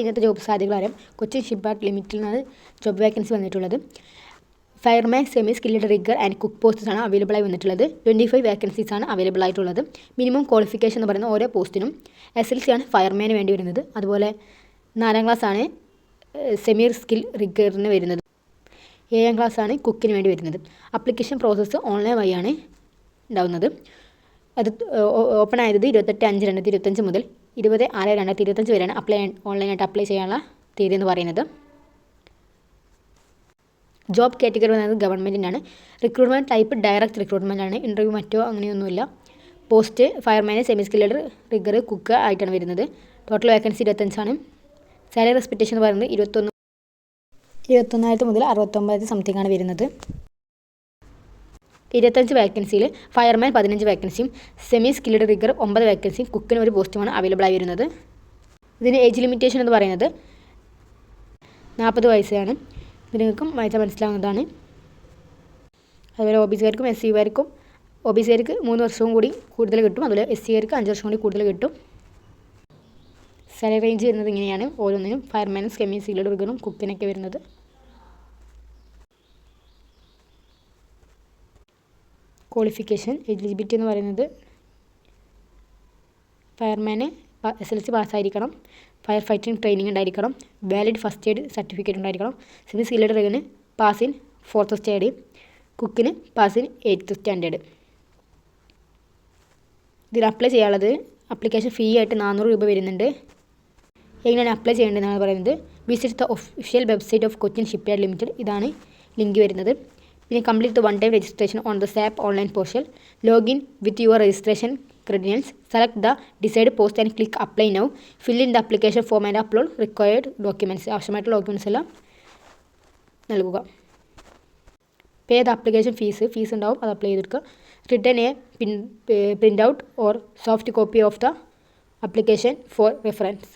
ഇന്നത്തെ ജോബ് സാധ്യതകൾ ആരും കൊച്ചിൻ ഷിപ്പാർട്ട് ലിമിറ്റിൽ നിന്നാണ് ജോബ് വേക്കൻസി വന്നിട്ടുള്ളത്. Fireman semi skilled rigger and cook posts ആണ് അവൈലബിൾ ആയി വന്നിട്ടുള്ളത്. ട്വന്റി ഫൈവ് വേക്കൻസീസ് ആണ് അവൈലബിൾ ആയിട്ടുള്ളത്. മിനിമം ക്വാളിഫിക്കേഷൻ എന്ന് പറയുന്ന ഓരോ പോസ്റ്റിനും എസ് എൽ സി ആണ് ഫയർമാന് വേണ്ടി വരുന്നത്. അതുപോലെ നാലാം ക്ലാസ് ആണ് സെമി സ്കിൽ റിഗറിന് വരുന്നത്. ഏഴാം ക്ലാസ് ആണ് കുക്കിന് വേണ്ടി വരുന്നത്. അപ്ലിക്കേഷൻ പ്രോസസ്സ് ഓൺലൈൻ വഴിയാണ് ഉണ്ടാവുന്നത്. അത് ഓപ്പൺ ആയത് ഇരുപത്തെട്ട് അഞ്ച് രണ്ടായിരത്തി ഇരുപത്തഞ്ച് മുതൽ ഇരുപത് ആറ് രണ്ടായിരത്തി ഇരുപത്തഞ്ച് വരെയാണ് അപ്ലൈ ഓൺലൈനായിട്ട് അപ്ലൈ ചെയ്യാനുള്ള തീയതി എന്ന് പറയുന്നത്. ജോബ് കാറ്റഗറി പറയുന്നത് ഗവൺമെന്റിനാണ് റിക്രൂട്ട്മെന്റ് ടൈപ്പ് ഡയറക്റ്റ് റിക്രൂട്ട്മെന്റ് ആണ്. ഇന്റർവ്യൂ മറ്റോ അങ്ങനെയൊന്നുമില്ല. Post fireman semi skilled rigger cook ആയിട്ടാണ് വരുന്നത്. ടോട്ടൽ വേക്കൻസി ഇരുപത്തഞ്ചാണ് സാലറി എക്സ്പെക്റ്റേഷൻ എന്ന് പറയുന്നത് ഇരുപത്തൊന്ന് ഇരുപത്തൊന്നായിരത്തി മുതൽ അറുപത്തൊമ്പതായിരത്തി സംതിങ് ആണ് വരുന്നത്. ഇരുപത്തഞ്ച് വേക്കൻസിയിൽ ഫയർമാൻ പതിനഞ്ച് വേക്കൻസിയും സെമി സ്കിൽഡ് റിഗർ ഒമ്പത് വേക്കൻസിയും കുക്കിന് ഒരു പോസ്റ്റുമാണ് അവൈലബിൾ ആയി വരുന്നത്. ഇതിന് ഏജ് ലിമിറ്റേഷൻ എന്ന് പറയുന്നത് നാൽപ്പത് വയസ്സാണ്. നിങ്ങൾക്കും വായിച്ചാൽ മനസ്സിലാവുന്നതാണ്. അതുപോലെ ഒ ബി സിക്കാർക്കും എസ് സിക്കാർക്കും ഒ ബി മൂന്ന് വർഷവും കൂടി കൂടുതൽ കിട്ടും. അതുപോലെ എസ് സിക്കാർക്ക് അഞ്ച് വർഷം കൂടി കൂടുതൽ കിട്ടും. സാലറി റേഞ്ച് വരുന്നത് ഇങ്ങനെയാണ്. ഓരോന്നിനും ഫയർമാനും സ്കെമിയും സീലഡ് റിഗറും കുക്കിനൊക്കെ വരുന്നത്. ക്വാളിഫിക്കേഷൻ എലിജിബിലിറ്റി എന്ന് പറയുന്നത് ഫയർമാന് എസ് എൽ സി പാസ്സായിരിക്കണം ഫയർ ഫൈറ്റിംഗ് ട്രെയിനിങ് ഉണ്ടായിരിക്കണം. വാലിഡ് ഫസ്റ്റ് എയ്ഡ് സർട്ടിഫിക്കറ്റ് ഉണ്ടായിരിക്കണം. സിവിൽ സ്കിൽഡ് റെഗിന് പാസ് ഇൻ ഫോർത്ത് സ്റ്റാൻഡേർഡ് കുക്കിന് പാസ് ഇൻ എയ്ത്ത് സ്റ്റാൻഡേർഡ് ഇതിൽ അപ്ലൈ ചെയ്യാനുള്ളത് അപ്ലിക്കേഷൻ ഫീ ആയിട്ട് നാനൂറ് രൂപ വരുന്നുണ്ട്. എങ്ങനെയാണ് അപ്ലൈ ചെയ്യേണ്ടതെന്നാണ് പറയുന്നത്. Visit the official website of Cochin shipyard limited ഇതാണ് ലിങ്ക് വരുന്നത്. പിന്നെ complete the one time registration on the SAP online portal login with your registration credentials. Select the desired post and click apply now. Fill in the application form and upload required documents. ആവശ്യമായിട്ടുള്ള documents എല്ലാം നൽകുക. Pay the application fees fees ഉണ്ടാവും. അത് apply ചെയ്തെടുക്കുക. Return a print out or soft copy of the application for reference